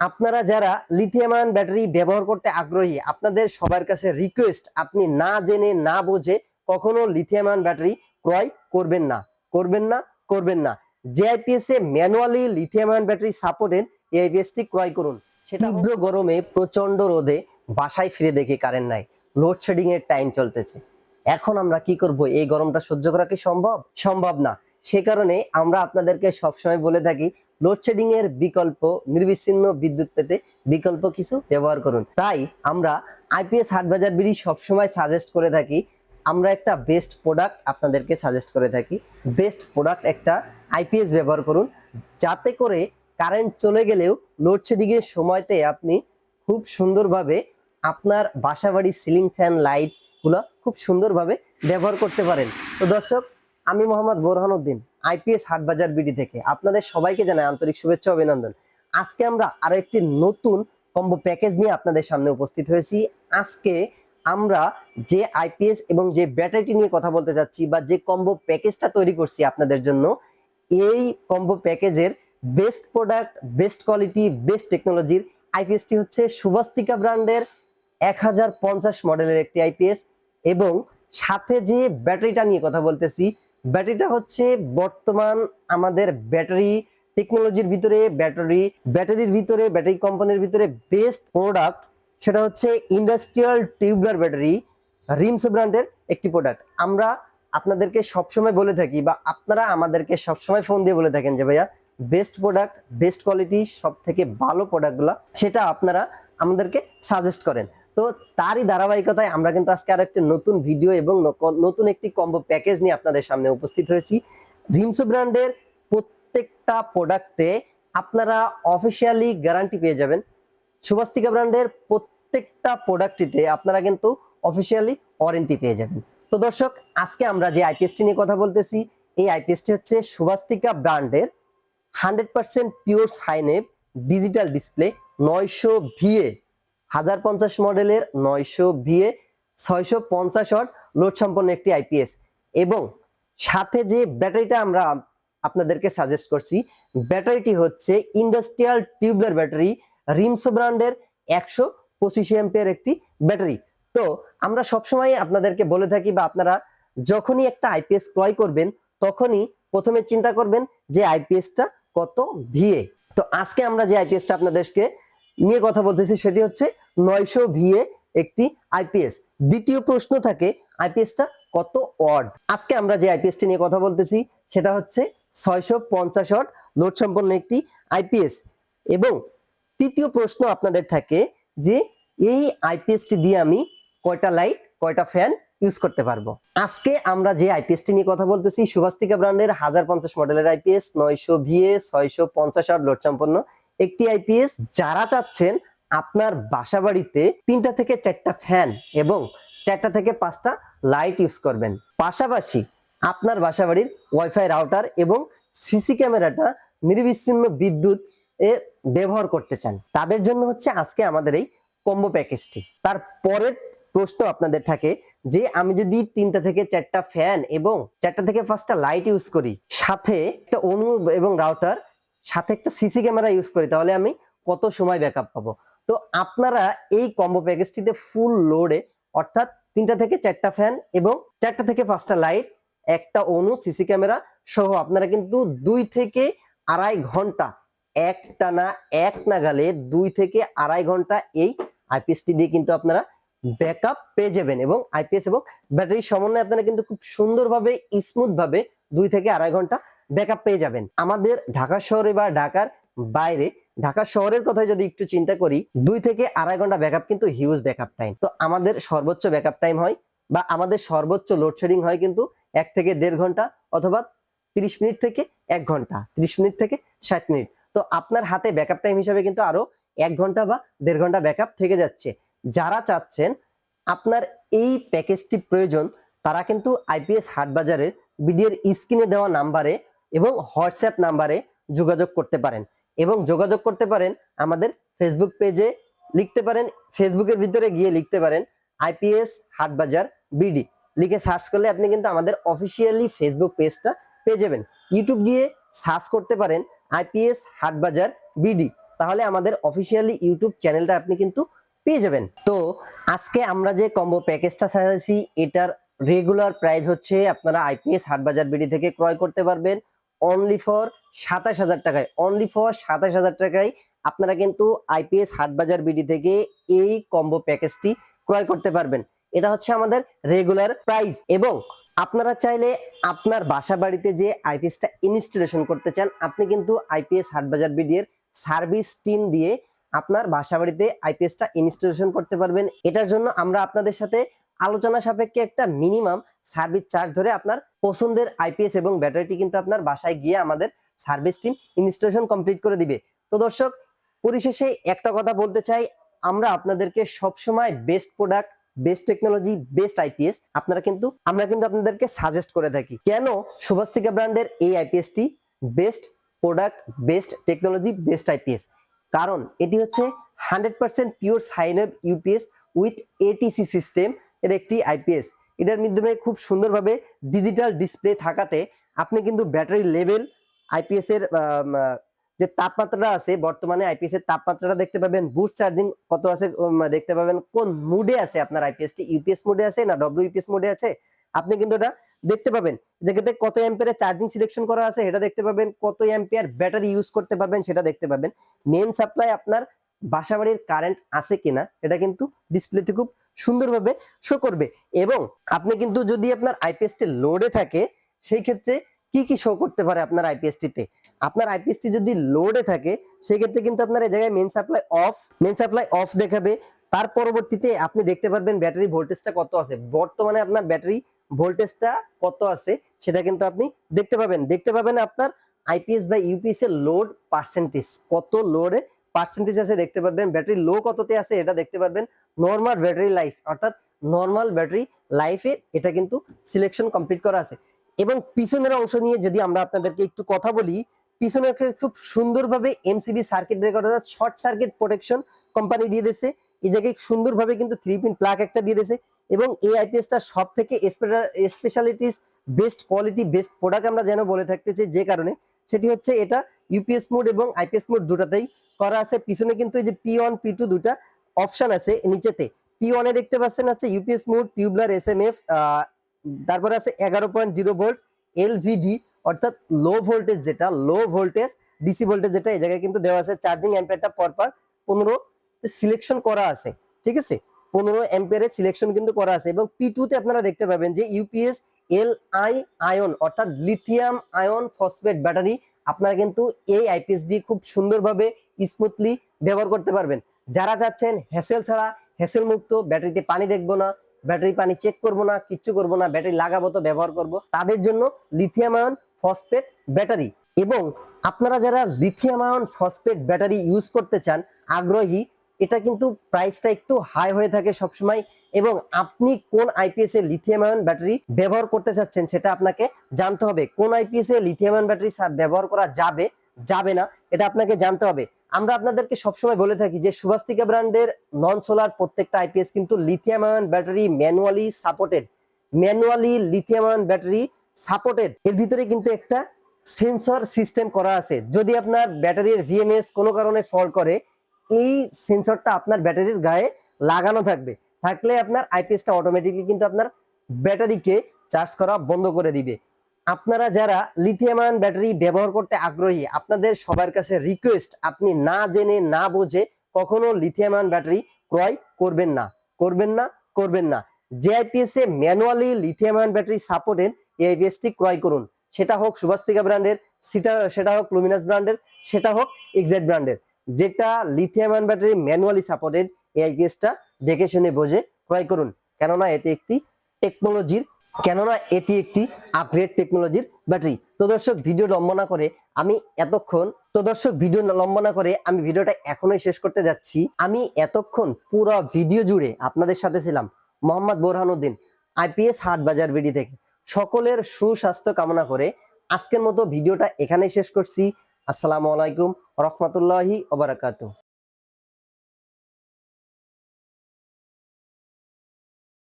আপনারা যারা lithium ion battery ব্যবহার করতে আগ্রহী আপনাদের সবার কাছে রিকোয়েস্ট আপনি না জেনে না বুঝে কখনো লিথিয়াম আয়ন ব্যাটারি ক্রয় করবেন না করবেন না করবেন না। যে আইপিএস এ manually lithium ion battery supported এই আইপিএস টি ক্রয় করুন। সেটা তীব্র গরমে প্রচণ্ড রোদে বাসায় ফিরে দেখি কারেন্ট নাই। লোডশেডিং এর টাইম চলতেছে। এখন আমরা কি করব? এই গরমটা সহ্য করা কি সম্ভব? সম্ভব না। সে কারণে আমরা আপনাদেরকে সবসময় বলে থাকি লোডশেডিং এর বিকল্প, নির্বিচ্ছিন্ন বিদ্যুৎ পেতে বিকল্প কিছু ব্যবহার করুন। তাই আমরা আইপিএস হাটবাজার বিড়ি সবসময় সাজেস্ট করে থাকি, আমরা একটা বেস্ট প্রোডাক্ট আপনাদেরকে সাজেস্ট করে থাকি। বেস্ট প্রোডাক্ট একটা আইপিএস ব্যবহার করুন, যাতে করে কারেন্ট চলে গেলেও লোডশেডিং এর সময়তে আপনি খুব সুন্দরভাবে আপনার বাসাবাড়ির সিলিং ফ্যান লাইটগুলো খুব সুন্দরভাবে ব্যবহার করতে পারেন। তো দর্শক আমি মোহাম্মদ বোরহান উদ্দিন আইপিএস হাটবাজার বিডি থেকে। আপনাদের সবাইকে জানাই আন্তরিক শুভেচ্ছা, অভিনন্দন। আজকে আমরা আরও একটি নতুন কম্বো প্যাকেজ নিয়ে আপনাদের সামনে উপস্থিত হয়েছি। আজকে আমরা যে আইপিএস এবং যে ব্যাটারিটি নিয়ে কথা বলতে যাচ্ছি বা যে কম্বো প্যাকেজটা তৈরি করছি আপনাদের জন্য, এই কম্বো প্যাকেজের best product best quality best টেকনোলজির আইপিএসটি হচ্ছে সুবাস্তিকা ব্র্যান্ডের এক হাজার পঞ্চাশ মডেলের একটি আইপিএস এবং সাথে যে ব্যাটারিটা নিয়ে কথা বলতেছি ব্যাটারিটা হচ্ছে বর্তমান আমাদের ব্যাটারি টেকনোলজির ভিতরে ব্যাটারি, ব্যাটারির ভিতরে, ব্যাটারি কোম্পানির ভিতরে বেস্ট প্রোডাক্ট সেটা হচ্ছে ইন্ডাস্ট্রিয়াল টিউবলার ব্যাটারি রিমস ব্র্যান্ডের একটি প্রোডাক্ট আমরা আপনাদেরকে সবসময় বলে থাকি বা আপনারা আমাদেরকে সবসময় ফোন দিয়ে বলে থাকেন যে, ভাইয়া বেস্ট প্রোডাক্ট বেস্ট কোয়ালিটি সব থেকে ভালো প্রোডাক্টগুলো সেটা আপনারা আমাদেরকে সাজেস্ট করেন। তো তারই ধারাবাহিকতায় আমরা কিন্তু আজকে আর একটি নতুন ভিডিও এবং নতুন একটি কম্বো প্যাকেজ নিয়ে আপনাদের সামনে উপস্থিত হয়েছি। রিমসো ব্র্যান্ডের প্রত্যেকটা প্রোডাক্টে আপনারা অফিসিয়ালি গ্যারান্টি পেয়ে যাবেন। সুবাস্তিকা ব্র্যান্ডের প্রত্যেকটা প্রোডাক্টটিতে আপনারা কিন্তু অফিসিয়ালি ওয়ারেন্টি পেয়ে যাবেন। তো দর্শক, আজকে আমরা যে আইপিএসটি নিয়ে কথা বলতেছি, এই আইপিএসটি হচ্ছে সুবাস্তিকা ব্র্যান্ডের hundred percent pure sine wave digital display নয়শো ভিএ হাজার পঞ্চাশ মডেলের নয়শো ভিএ ছয়শো পঞ্চাশ ওয়াট লোড সম্পন্ন একটি আইপিএস এবং সাথে যে ব্যাটারিটা আমরা আপনাদেরকে সাজেস্ট করছি, ব্যাটারিটি হচ্ছে ইন্ডাস্ট্রিয়াল টিউবলার ব্যাটারি রিমসো ব্র্যান্ডের একশো পঁচিশ এম্পিয়ার একটি ব্যাটারি। তো আমরা সবসময় আপনাদেরকে বলে থাকি বা আপনারা যখনই একটা আইপিএস ক্রয় করবেন, তখনই প্রথমে চিন্তা করবেন যে আইপিএসটা কত ভিএ তো আজকে আমরা যে আইপিএসটা আপনাদেরকে নিয়ে কথা বলতেছি সেটি হচ্ছে নয়শো ভিএ একটি আইপিএস দ্বিতীয় প্রশ্ন থাকে আইপিএসটা কত ওয়াট? আজকে আমরা যে আইপিএসটি নিয়ে কথা বলতেছি, সেটা হচ্ছে ছয়শো পঞ্চাশ ওয়াট লোড সম্পন্ন একটি আইপিএস এবং তৃতীয় প্রশ্ন আপনাদের থাকে যে এই আইপিএসটি দিয়ে আমি কয়টা লাইট, কয়টা ফ্যান ইউজ করতে পারব? আজকে আমরা যে আইপিএসটি নিয়ে কথা বলতেছি সুভাস্তিকা ব্র্যান্ডের হাজার পঞ্চাশ মডেলের আইপিএস নয়শো ভিএ, ছয়শো পঞ্চাশ আট লোড সম্পন্ন একটি আইপিএস যারা চাচ্ছেন আপনার বাসা বাড়িতে তিনটা থেকে চারটা ফ্যান এবং চারটা থেকে পাঁচটা লাইট ইউজ করবেন। পাশাপাশি আপনার বাসা বাড়ির ওয়াইফাই রাউটার এবং সিসি ক্যামেরাটা নির্বিচ্ছিন্ন বিদ্যুৎ এ ব্যবহার করতে চান। তাদের জন্য হচ্ছে আজকে আমাদের এই কম্বো প্যাকেজটি তার পরের প্রশ্ন আপনাদের থাকে যে, আমি যদি তিনটা থেকে চারটা ফ্যান এবং চারটা থেকে পাঁচটা লাইট ইউজ করি, সাথে একটা অনু এবং রাউটার সাথে একটা সিসি ক্যামেরা ইউজ করি, তাহলে আমি কত সময় ব্যাকআপ পাবো? তো আপনারা এই কম্বো প্যাকেজটিতে ফুল লোডে অর্থাৎ তিনটা থেকে চারটা ফ্যান এবং চারটা থেকে পাঁচটা লাইট একটা অনু সিসি ক্যামেরা সহ আপনারা কিন্তু দুই থেকে আড়াই ঘণ্টা একটা না এক নাগালে দুই থেকে আড়াই ঘণ্টা এই আইপিএসটি দিয়ে কিন্তু আপনারা ব্যাকআপ পেয়ে যাবেন এবং আইপিএস এবং ব্যাটারির সমন্বয়ে আপনারা কিন্তু খুব সুন্দরভাবে স্মুথভাবে দুই থেকে আড়াই ঘণ্টা ব্যাকআপ পেয়ে যাবেন। আমাদের ঢাকা শহরে বা ঢাকার বাইরে, ঢাকা শহরের কথা যদি একটু চিন্তা করি, দুই থেকে আড়াই ঘণ্টা ব্যাকআপ কিন্তু হিউজ ব্যাকআপ টাইম তো আমাদের সর্বোচ্চ ব্যাকআপ টাইম হয় বা আমাদের সর্বোচ্চ লোডশেডিং হয় কিন্তু এক থেকে দেড় ঘণ্টা অথবা তিরিশ মিনিট থেকে এক ঘণ্টা, তিরিশ মিনিট থেকে ষাট মিনিট। তো আপনার হাতে ব্যাকআপ টাইম হিসাবে কিন্তু আরও এক ঘণ্টা বা দেড় ঘণ্টা ব্যাকআপ থেকে যাচ্ছে। যারা চাচ্ছেন, আপনার এই প্যাকেজটি প্রয়োজন, তারা কিন্তু আইপিএস হাট বাজারের বিডিএর স্ক্রিনে দেওয়া নাম্বারে এবং হোয়াটসঅ্যাপ নাম্বারে যোগাযোগ করতে পারেন। এবং যোগাযোগ করতে পারেন আমাদের ফেসবুক পেজে লিখতে পারেন ফেসবুকের ভিতরে গিয়ে লিখতে পারেন আইপিএস হাটবাজার বিডি লিখে সার্চ করলে আপনি কিন্তু আমাদের অফিসিয়ালি ফেসবুক পেজটা পেয়ে যাবেন। ইউটিউব গিয়ে সার্চ করতে পারেন আইপিএস হাটবাজার বিডি তাহলে আমাদের অফিসিয়ালি ইউটিউব চ্যানেলটা আপনি কিন্তু পেয়ে যাবেন। তো আজকে আমরা যে কম্বো প্যাকেজটা সাজাইছি, এটার রেগুলার প্রাইস হচ্ছে আপনারা আইপিএস হাটবাজার বিডি থেকে ক্রয় করতে পারবেন। অনলি ফর সাতাশ হাজার টাকায়। অনলি ফর সাতাশ হাজার টাকায় আপনারা কিন্তু আইপিএস হাটবাজার বিডি থেকে এই কম্বো প্যাকেজটি ক্রয় করতে পারবেন। এটা হচ্ছে আমাদের রেগুলার প্রাইস এবং আপনারা চাইলে আপনার বাসা বাড়িতে যে আইপিএসটা ইনস্টলেশন করতে চান, আপনি কিন্তু আইপিএস হাটবাজার বিডি এর সার্ভিস টিম দিয়ে আপনার বাসা বাড়িতে আইপিএসটা ইনস্টলেশন করতে পারবেন। এটার জন্য আমরা আপনাদের সাথে আলোচনা সাপেক্ষে একটা মিনিমাম সার্ভিস চার্জ ধরে আপনার পছন্দের আইপিএস এবং ব্যাটারিটি কিন্তু আপনার বাসায় গিয়ে আমাদের সার্ভিস টিম ইনস্টলেশন কমপ্লিট করে দিবে। তো দর্শক, পরিশেষে একটা কথা বলতে চাই, আমরা আপনাদেরকে সবসময় best product, best technology, best IPS আপনারা কিন্তু, আমরা কিন্তু আপনাদেরকে সাজেস্ট করে থাকি। কেন? সুভাস্তিকা ব্র্যান্ডের এই আইপিএসটি best product, best technology, best IPS কারণ এটি হচ্ছে hundred percent pure sine wave UPS with ATC system এর একটি আইপিএস এটার মাধ্যমে খুব সুন্দরভাবে ডিজিটাল ডিসপ্লে থাকাতে আপনি কিন্তু ব্যাটারি লেভেল আইপিএস এর যে তাপমাত্রাটা আছে বর্তমানে আইপিএস এর তাপমাত্রাটা দেখতে পাবেন বুস্ট চার্জিং কত আছে দেখতে পাবেন, কোন মুডে আছে আপনার আইপিএস টি ইউপিএস মোডে আছে না ডব্লিউ ইউপিএস মোডে আছে? আপনি কিন্তু এটা দেখতে পাবেন। যেটাতে কত অ্যাম্পিয়ারের চার্জিং সিলেকশন করা আছে সেটা দেখতে পাবেন, কত অ্যাম্পিয়ার ব্যাটারি ইউজ করতে পারবেন সেটা দেখতে পাবেন। মেন সাপ্লাই আপনার বাসা বাড়ির কারেন্ট আছে কিনা, এটা কিন্তু ডিসপ্লেতে খুব সুন্দরভাবে শো করবে। এবং আপনি কিন্তু যদি আপনার আইপিএসটি লোডে থাকে, সেই ক্ষেত্রে কি কি শো করতে পারে আপনার আইপিএসটিতে আপনার আইপিএসটি যদি লোডে থাকে, সেই ক্ষেত্রে কিন্তু আপনার এই জায়গায় main supply off main supply off দেখাবে। তার পরবর্তীতে আপনি দেখতে পারবেন ব্যাটারি ভোল্টেজটা কত আছে। বর্তমানে আপনার ব্যাটারি ভোল্টেজটা কত আছে, সেটা কিন্তু আপনি দেখতে পাবেন। দেখতে পাবেন আপনার আইপিএস বা ইউপিএস এর লোড পার্সেন্টেজ কত লোডে পার্সেন্টেজ আছে, দেখতে পারবেন। ব্যাটারি লো কততে আছে, এটা দেখতে পারবেন। নর্মাল ব্যাটারি লাইফ অর্থাৎ নর্মাল ব্যাটারি লাইফে এটা কিন্তু সিলেকশন কমপ্লিট করা আছে। এবং পিছনের অংশ নিয়ে যদি আমরা আপনাদেরকে একটু কথা বলি, পিছনের খুব সুন্দরভাবে এমসিবি সার্কিট ব্রেকার অর্থাৎ শর্ট সার্কিট প্রোটেকশন কোম্পানি দিয়ে দিয়েছে। এই জায়গায় সুন্দরভাবে কিন্তু থ্রি পিন প্লাগ একটা দিয়ে দিয়েছে। এবং এই আইপিএসটা সব থেকে specialities best quality best product আমরা যেন বলে থাকতেছি যে কারণে, সেটি হচ্ছে এটা ইউপিএস মোড এবং আইপিএস মোড দুটাতেই করা আছে, পিছনে কিন্তু এই যে পি ওয়ান পি টু দুটা অপশন আছে নিচেতে। পি ওয়ানে দেখতে পাচ্ছেন আছে UPS mode tubular S M F তারপরে আছে এগারো পয়েন্ট জিরো ভোল্ট এলভিডি অর্থাৎ লো ভোল্টেজ যেটা লো ভোল্টেজ ডিসি ভোল্টেজ যেটা, এই জায়গায় কিন্তু দেওয়া আছে। চার্জিং অ্যাম্পিয়ারটা পরপর পনেরো সিলেকশন করা আছে, ঠিক আছে? পনেরো অ্যাম্পিয়ারের সিলেকশন কিন্তু করা আছে। এবং পি তে আপনারা দেখতে পাবেন যে ইউপিএস এল আই আয়ন অর্থাৎ লিথিয়াম আয়ন ফসফেট ব্যাটারি আপনারা কিন্তু এই আইপিএস দিয়ে খুব সুন্দরভাবে স্মুথলি ব্যবহার করতে পারবেন। যারা যাচ্ছেন হ্যাসেল ছাড়া হ্যাসেল মুক্ত, ব্যাটারিতে পানি দেখব না, ব্যাটারি পানি চেক করব না, কিচ্ছু করব না, ব্যাটারি লাগাবো তো ব্যবহার করব, তাদের জন্য লিথিয়াম আয়ন ফসফেট ব্যাটারি এবং আপনারা যারা lithium ion phosphate battery use করতে চান, আগ্রহী, এটা কিন্তু প্রাইসটা একটু হাই হয়ে থাকে সবসময়। এবং আপনি কোন আইপিএস এ লিথিয়াম আয়ন ব্যাটারি ব্যবহার করতে চাচ্ছেন, সেটা আপনাকে জানতে হবে। কোন আইপিএস এ লিথিয়াম আয়ন ব্যাটারি ব্যবহার করা যাবে যাবে না, এটা আপনাকে জানতে হবে। আমরা আপনাদেরকে সবসময় বলে থাকি যে সুভাস্তিকা ব্র্যান্ডের নন সোলার প্রত্যেকটা আইপিএস কিন্তু lithium ion battery manually supported manually lithium ion battery supported এর ভিতরে কিন্তু একটা সেন্সর সিস্টেম করা আছে। যদি আপনার ব্যাটারির ভিএমএস কোনো কারণে ফল করে, এই সেন্সরটা আপনার ব্যাটারির গায়ে লাগানো থাকবে। থাকলে আপনার আইপিএসটা অটোমেটিকলি কিন্তু আপনার ব্যাটারিকে চার্জ করা বন্ধ করে দিবে। আপনারা যারা লিথিয়াম আয়ন ব্যাটারি ব্যবহার করতে আগ্রহী, আপনাদের সবার কাছে রিকোয়েস্ট আপনি না জেনে, না বোঝে কখনো লিথিয়াম আয়ন ব্যাটারি ক্রয় করবেন না করবেন না করবেন না। যে আইপিএস এ manually lithium ion battery supported এই আইপিএস টি ক্রয় করুন। সেটা হোক সুভাস্তিকা ব্র্যান্ডের, সেটা সেটা হোক লুমিনাস ব্র্যান্ডের, সেটা হোক এক্সাক্ট ব্র্যান্ডের। যেটা lithium ion battery manually supported এই আইপিএসটা দেখে শুনে বোঝে ক্রয় করুন। কেননা এটি একটি টেকনোলজির কেননা এটি একটি আপগ্রেড টেকনোলজির ব্যাটারি তো দর্শক ভিডিও লম্বা না করে আমি এতক্ষণ, তো দর্শক ভিডিও লম্বা না করে আমি ভিডিওটা এখনই শেষ করতে যাচ্ছি। আমি এতক্ষণ পুরো ভিডিও জুড়ে আপনাদের সাথে ছিলাম মোহাম্মদ বোরহানুদ্দিন আইপিএস হাট বাজার বিডি থেকে। সকলের সুস্বাস্থ্য কামনা করে আজকের মতো ভিডিওটা এখানেই শেষ করছি। আসসালামু আলাইকুম, রহমতুল্লাহি ওবারাকাতু